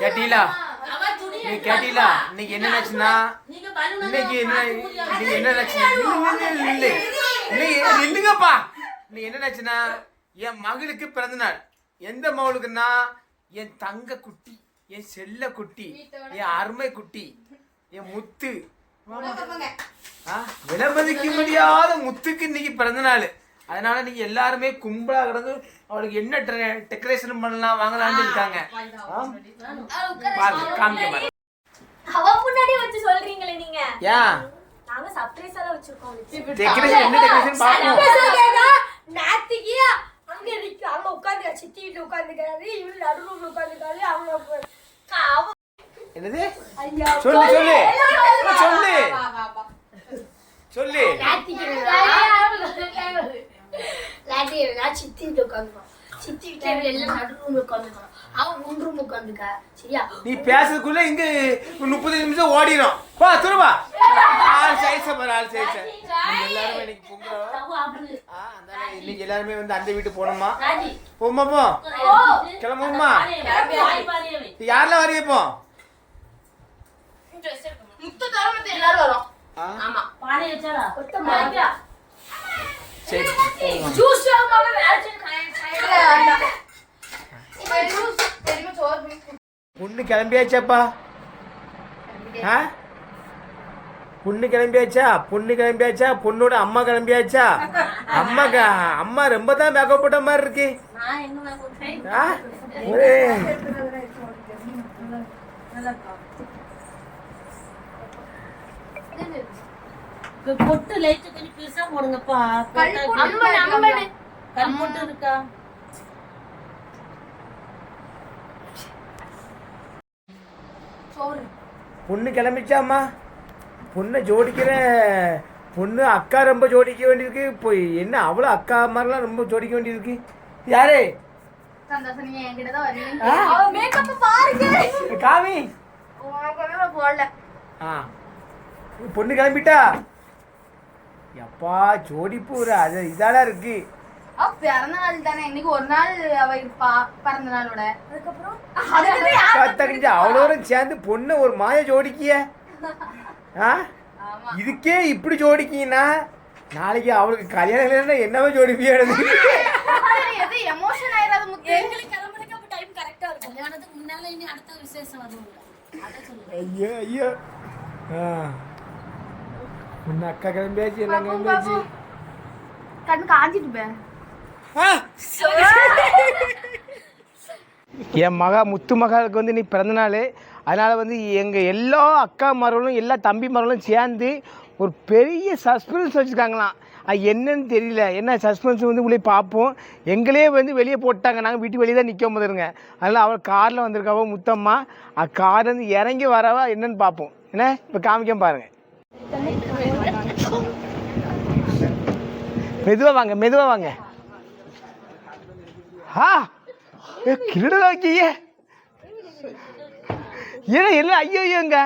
கேட்டீங்களா? நீ கேட்டீங்களா. இன்னைக்கு என்ன நினைச்சுன்னா நீங்க இன்னைக்கு என்ன. இன்னைக்கு என்ன நினைச்சு இல்லை இன்னைக்கு நில்லுங்கப்பா. நீ என்ன நினைச்சுன்னா என் மகளுக்கு பிறந்த நாள். எந்த மகளுக்குன்னா என் தங்க குட்டி என் செல்ல குட்டி என் அருமை குட்டி என் முத்து. ஆ, விலைமதிக்க முடியாத முத்துக்கு இன்னைக்கு பிறந்த நாள். அதனால நீங்க எல்லாருமே கும்பலா கிடந்து அவளுக்கு என்ன டெக்கரேஷன் பண்ணலாம் வாங்கலாம்னு இருக்காங்க. காமிக்க அவ முன்னாடி வச்சு சொல்றீங்களே நீங்க. ஏன் நாங்க சர்ப்ரைஸ் வச்சிருக்கோம் டெக்கரேஷன் என்ன டெக்கரேஷன் பார்ப்போம் நேத்துக்கு அங்க உட்காந்து சித்தி வீட்டுல உட்காந்துக்கிறாரு இவரு அவங்க அவ- என்னது? சொல்லு சொல்லு. சொல்லு. சொல்லு சொல்லு நேத்திக்கு நேத்திக்கு நான் சித்தி வீட்டுல உட்காந்துருக்கோம் சித்தி வீட்டுல எல்லாம் நடு ரூம்ல உட்காந்துருக்கோம் அவன் முன் ரூம் உட்காந்துக்கா சரியா நீ பேசுறதுக்குள்ள இங்க முப்பது நிமிஷம் ஓடிடும் வா திரும்ப ஆள் சைஸ பாரு ஆள் சைஸ. எல்லாருமே இன்னைக்கு எல்லாருமே வந்து அந்த வீட்டு போனோமா ராஜி. போமா போ கிளம்புமா. யாரெல்லாம் வரைய போ முத்து தரமத்து எல்லாரும் வரும். ஆமா. பானை வச்சாரா? கொத்த மாட்டா சரி ஜூஸ் வாங்காம வேற பொண்ணு கிளம்பியாச்சாப்பா ஆ பொண்ணு கிளம்பியாச்சா பொண்ணு கிளம்பியாச்சா பொண்ணோட அம்மா கிளம்பியாச்சா அம்மா க- அம்மா ரொம்ப தான் மேக்கப் போட்ட மாதிரி இருக்கு நான் பொட்டு லைட் கொஞ்சம் பெருசா போடுங்கப்பா. கல் பொட்டு இருக்கா? பொண்ணு கிளம்பிச்சாம்மா. பொண்ணை ஜோடிக்கிற பொண்ணு அக்கா ரொம்ப ஜோடிக்க வேண்டியிருக்கு. இப்போ என்ன அவ்வளோ அக்கா மாதிரிலாம் ரொம்ப ஜோடிக்க வேண்டியிருக்கு. யாரு? காமி. பொண்ணு கிளம்பிட்டா? எப்பா ஜோடிப்பு ஒரு அது இதால இருக்கு. அவ பிறந்த நாள் தானே. இன்னைக்கு ஒரு நாள் அவ இருப்பா பிறந்த நாளோட. அதுக்கப்புறம்? கத்தறிஞ்சு அவ்வளோரும் சேர்ந்து பொண்ணை ஒரு மாய ஜோடிக்கிய. ஆ? ஆமா. இதுக்கே இப்படி ஜோடிக்கீங்கன்னா நாளைக்கு அவளுக்கு கல்யாணம் இல்லைன்னா என்னவோ ஜோடிப்பியானது எது எமோஷன் ஆயிராது முத்து? எங்களுக்கு கிளம்புறதுக்கு அப்ப டைம் கரெக்டா இருக்கும். கல்யாணத்துக்கு முன்னால இனி அடுத்த விசேஷம் வரும் அதான் சொல்லுங்க ஐயோ ஐயோ. ஆ. உன்னை அக்கா கிளம்பியாச்சு எல்லாம் கிளம்பியாச்சு கண்ணு காஞ்சிட்டு! என் மகா முத்து மகளுக்கு வந்து நீ பிறந்த நாள். அதனால் வந்து எங்கள் எல்லா அக்கா மர்களும் எல்லா தம்பி மர்களும் சேர்ந்து ஒரு பெரிய சஸ்பென்ஸ் வச்சுருக்காங்களாம். அது என்னன்னு தெரியல. என்ன சஸ்பென்ஸ் வந்து உள்ளே பார்ப்போம். எங்களே வந்து வெளியே போட்டாங்க. நாங்கள் வீட்டு வெளியே தான் நிற்க முதலுங்க அதனால் அவள் காரில் வந்திருக்காவோ முத்தம்மா. அ கார் வந்து இறங்கி வரவா என்னன்னு பார்ப்போம். என்ன? இப்போ காமிக்க பாருங்கள் மெதுவாக வாங்க மெதுவாக வாங்க. ஆ ஏ வைக்கீங்க ஏன்னா எல்லாம் ஐயோ ஐயோங்க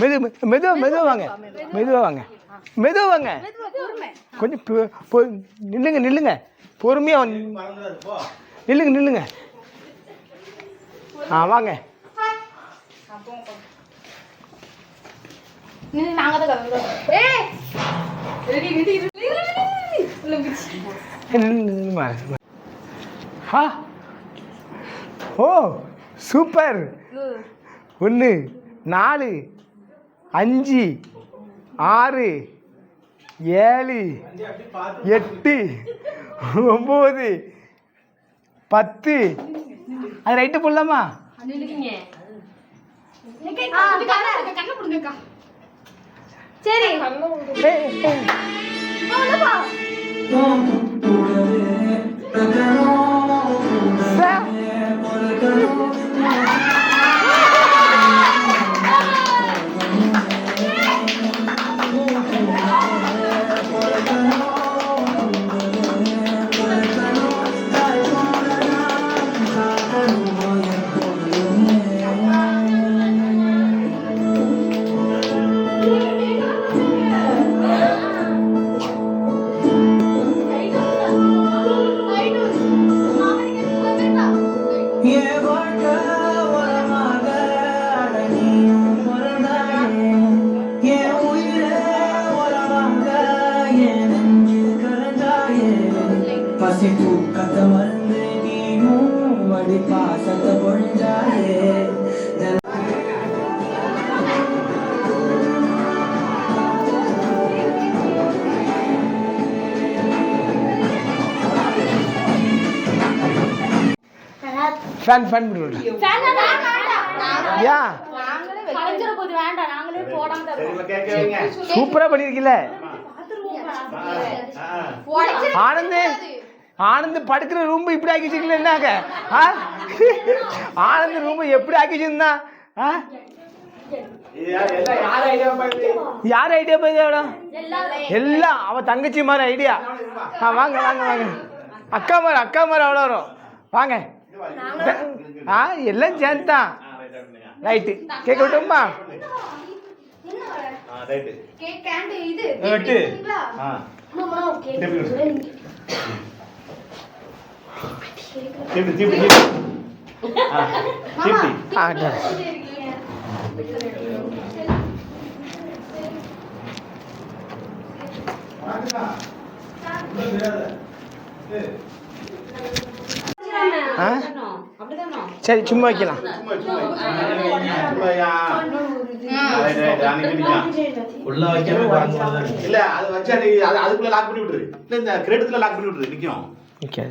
மெது மெதுவாக மெதுவாக வாங்க மெதுவாக வாங்க. மெதுவாக வாங்க. கொஞ்சம் பொ- நில்லுங்க நில்லுங்க. பொறுமையாக நில்லுங்க நில்லுங்க. ஆ வாங்க. நாங்கள் தான் ஆ ஓ சூப்பர் ஒன்று நாலு அஞ்சு ஆறு ஏழு எட்டு ஒம்பது பத்து அது ரைட்டு போடலாமா சரி ஏய், பசி தூக்கத்தை மறந்து நீயும் வடி பாசத்தை பொழிஞ்சாயே. ஃபேன் ஃபேன் யா. சூப்பரா பண்ணிருக்கீல ஆனந்த். ஆனந்த் படுக்கிற ரூம் இப்படி ஆக்கி வச்சிருக்கல என்னங்க ஆ? ஆனந்த் ரூம் எப்படி ஆக்கி வச்சிருந்தா ஆ? யார் ஐடியா போயிடா எல்லாம் அவ தங்கச்சி மாதிரி ஐடியா ஆ வாங்க வாங்க வாங்க. அக்கா மாதிரி அக்கா மாதிரி அவ்வளோ வரும். வாங்க. ஆ எல்லாம் சேர்ந்து தான் ரைட்டு கேட்க விட்டோம்மா கேக் கேண்டு இது வெட்டு. கேக்குறீங்களா? Ah, ஆ done. ஆ சரி சும்மா வைக்கலாம் உள்ள வைக்காம இல்ல அது வச்சா நீ அது அதுக்குள்ள லாக் பண்ணி விட்டுரு இல்ல இந்த கிரெடிட்ல லாக் பண்ணி விட்டுரு நிக்கும் ஓகே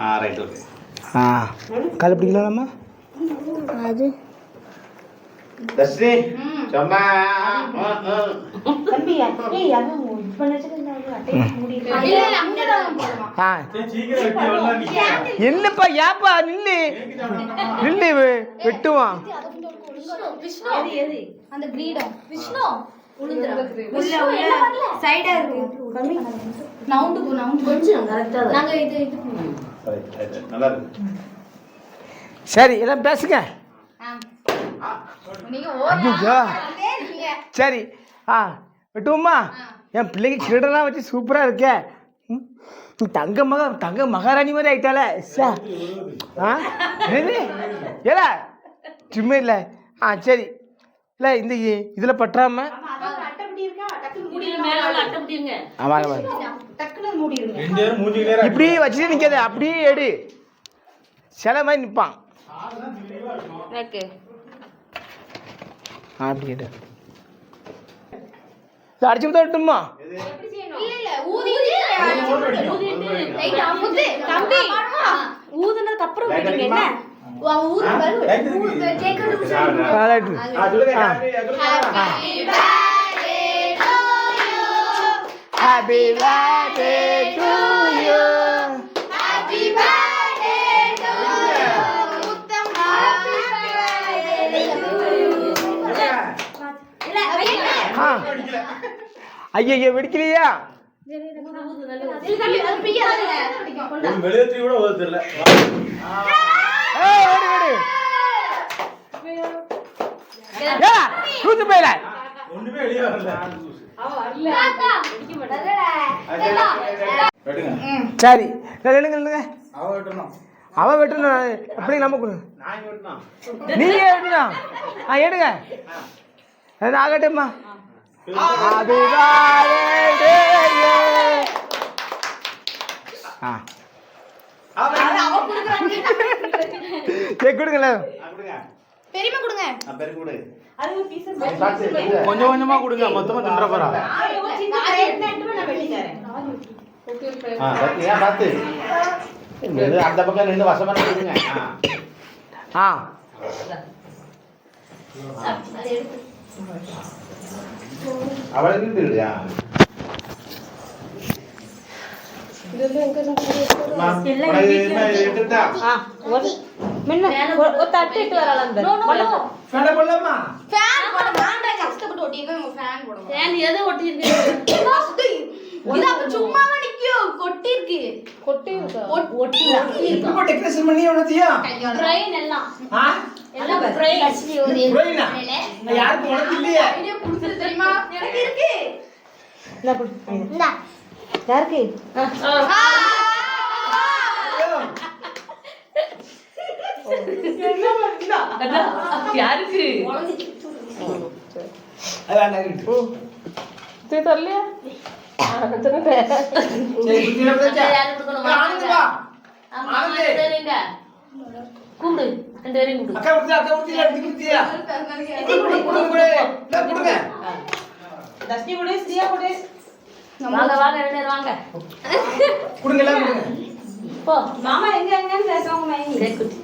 ஆ ரைட் ஓகே ஆ கால் பிடிக்கலாமா? தர்ஷினி சும்மா. என்னப்பா ஏப்பா நில்லு. நில்லு வெட்டுவான். விஷ்ணு அந்த கிரீடம் விஷ்ணு சைடா இருக்கு. நவுண்டு போ நவுண்டு கொஞ்சம் நாங்க இது இது பண்ணுவோம். Right, right, right. நல்லா இருக்கு. சரி எல்லாம் பேசுங்க. சரி ஆ வெட்டுவோமா? என் பிள்ளைக்கு கிரீடம்லாம் வச்சு சூப்பராக இருக்கே. தங்க மக தங்க மகாராணி மாதிரி ஆயிட்டால. சா ஆ? ஏல சும்மா இல்லை. ஆ சரி. இல்லை இந்த இதில் பற்றாம. மேல உள்ள அட்டை முடியுங்க ஆ வாங்க வாங்க டக்குன்னு மூடிடுங்க ரெண்டு பேரும் மூஞ்சி நேரம் இப்படி வச்சுட்டு நிற்காத அப்படியே எடு சில மாதிரி நிற்பான் அப்படி எடு அடிச்சு விட்டுமா ஊதுனதுக்கு அப்புறம்? என்ன வா, ஊது Happy birthday to you. Happy birthday to you. முத்தம் happy birthday to you. இல்ல, வைங்க. ஆ ஐயோ வெடிக்கலையா மெழுகுவர்த்தி கூட ஓத தெரியல ஒண்ணுமே வெளியே வரல சரி இல்லைங்க இல்லைங்க அவ வெட்டணும். அவ வெட்டணும் எப்படி நம்ம வெட்டணும். நீங்க எடுக்கணும் ஆ எடுங்க. ஆகட்டும்மா. ஆ. சரி கொடுங்கல ஆ, கொடுங்க. பெரியம்மா கொடுங்க. ஆ, பெருக்கு கொடு. கொடுங்க. கொஞ்சம் கொஞ்சமா கொடுங்க மொத்தமா தின்ற போறா. அந்த பக்கம் நின்று வசமா நின்னுங்க. ஆ. ஆ. அவளை. போடலாமா? ஃபேன் போட மாட்டேன். கஷ்டப்பட்டு ஒட்டிங்க ஃபேன் போடுங்க. ஃபேன் எதை ஒட்டி இருக்கு இது அப்ப சும்மாவே நிக்கும் கொட்டி இருக்கு? கொட்டி இருக்கு? ஒட்டி இப்போ டெக்கரேஷன் பண்ணி எவ்வளோத்தியா ட்ரெயின் எல்லாம். ஆ? எல்லாம் ட்ரெயின் புரியுதா யாருக்கும் உனக்கு இல்லையே. ஐடியா கொடுத்து தெரியுமா? எனக்கு இருக்கு. இந்தா. ஆ. யாருக்கு தரலையா கூடு ரெண்டு பேரையும் கூடு அக்கா விடுதா அக்கா விடுதா எடுத்து விடுதியா குடு குடு குடு இல்ல குடுங்க தஷ்ணி குடு ஸ்ரீயா குடு வாங்க வாங்க ரெண்டு பேரும் வாங்க குடுங்க எல்லாம் குடுங்க போ மாமா எங்க எங்கன்னு பேசுவாங்க மைனி குட்டி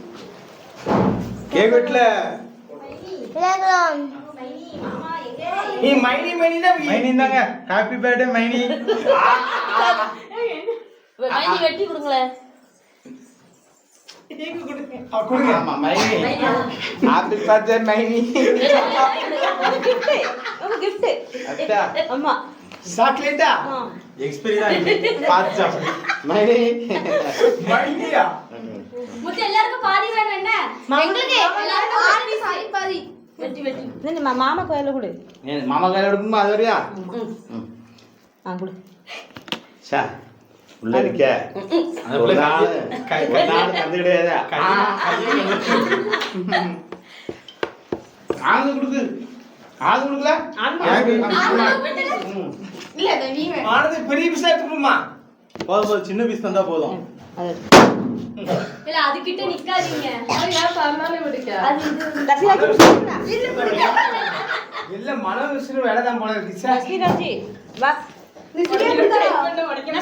வெட்டல நீ மைனி மைனினா நீ- மைனி தாங்க. ஹாப்பி பர்த்டே மைனி. மைனி வெட்டி கொடுங்களேன். ஆ, கொடுங்க. ஆமா மைனி. ஹாப்பி பர்த்டே மைனி. கிஃப்ட் அத்தா. அம்மா. சாக்லேட்டா? எக்ஸ்பீரி தான் பார்த்து சாப்பிடு. மைனி. மைனியா? மாமா கோயில கொடு மாமா கையில எடுக்குமா அது வரையா ஆ கொடு சா உள்ள இருக்க ஆனது கொடுக்கு ஆனது கொடுக்கல பெரிய பிசா எடுத்துக்கணுமா? போதும் சின்ன பீஸ் தந்தா போதும் இல்ல அது கிட்ட நிக்காதீங்க எல்லாம் மனம் விசிறு வேலை தான் போல இருக்கு சார். தர்ஷினி ராஜி வா.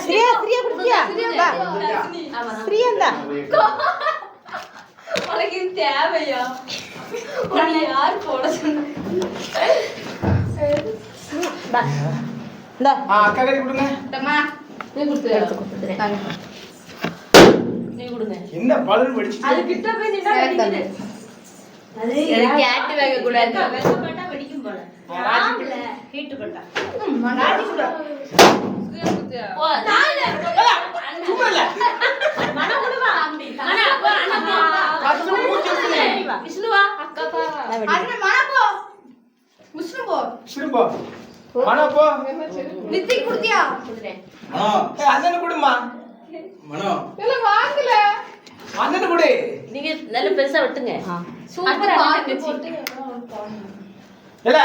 ஸ்ரீயா ஸ்ரீயா குடுத்தியா? வா. ஸ்ரீயா இந்தா உனக்கு இது தேவையா? உன்னை யார் போட சொன்னா? அக்கா கறி கொடுங்க. நீ கொடுத்து கொடுத்துறேன். நீ கொடுங்க என்ன பலன் வெடிச்சு அது கிட்ட போய் நின்னா வெடிக்குது. எனக்கு கேட்டு வைக்க கூடாது வெக்கப்பட்டா வெடிக்கும் போல. ஆம்பளை. ஹீட்டு பண்ணா ராஜி கூட போ. மனம் விடுவா. மனா, போ, அண்ணா, போ. மூச்சு இருக்குது. விஷ்ணுவா? நான் வெடி அண்ணன் மனம் போ. விஷ்ணு போ. திரும்ப மனோ போ. நித்திக்கு கொடுத்தியா? மனோ ஏய், அண்ணனு கொடுமா. மனோ. அண்ணனு கொடு நீங்க நல்ல பெருசா வெட்டுங்க. சூப்பரா பாட்டு இல்ல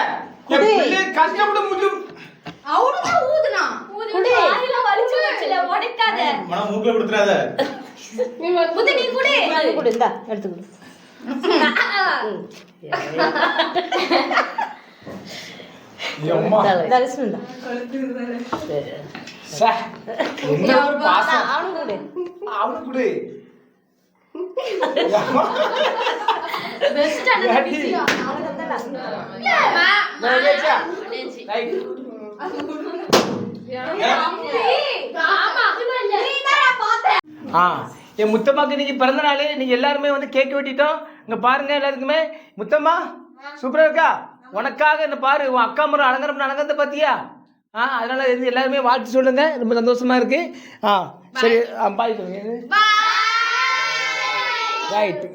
கஷ்டப்பட்டு முடியும் அவனுதான் ஊதுனா. குடி. வாயில வலிச்சு வச்சுல, உடைக்காத. மனோ மூக்கில் கொடுத்துறாத முத்து, நீ குடி. இது கொடு. இந்தா எடுத்து கொடு அம்மா. இந்தா அவனுக்கு. ஆ என் முத்தம்மாக்கு இன்னைக்கு பிறந்த நாள். நீங்க எல்லாருமே வந்து கேக் வெட்டிட்டோம். இங்க பாருங்க எல்லாருக்குமே. முத்தம்மா சூப்பரா இருக்கா? உனக்காக என்ன பாரு உன் அக்கா முறை அலங்காரம் அலங்காரத்தை பார்த்தியா? ஆ அதனால இருந்து எல்லாருமே வாழ்த்து சொல்லுங்க. ரொம்ப சந்தோஷமா இருக்கு. ஆ சரி பாய் சொல்லுங்க. ரைட்